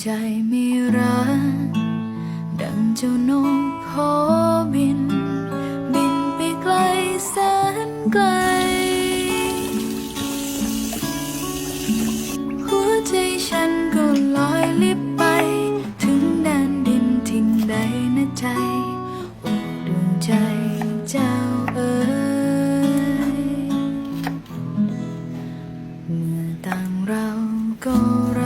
ใจไม่รัก ดังเจ้านกขอบิน บินไปไกลแสนไกล หัวใจฉันก็ลอยลิบไป ถึงแดนดินทิ้งใดนะใจโอ้ดวงใจเจ้าเอ๋ยเมื่อต่างเราก็ร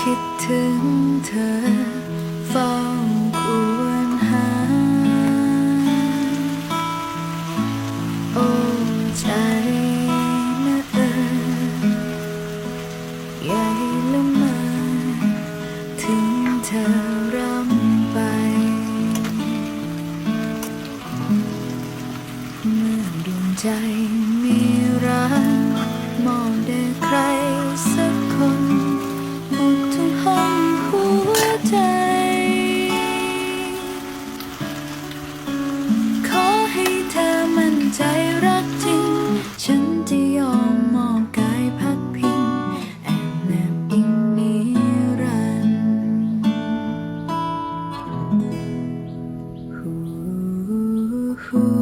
คิดถึงเธอเฝ้าควรหา โอ้ใจนะเออใหญ่ละมาถึงเธอร่ำไป เมื่อดวงใจมีรัก ห้องหัวใจ ขอให้เธอมั่นใจรักจริง ฉันจะยอมมอบกายพักพิง แอบแนบอิงนิรันดร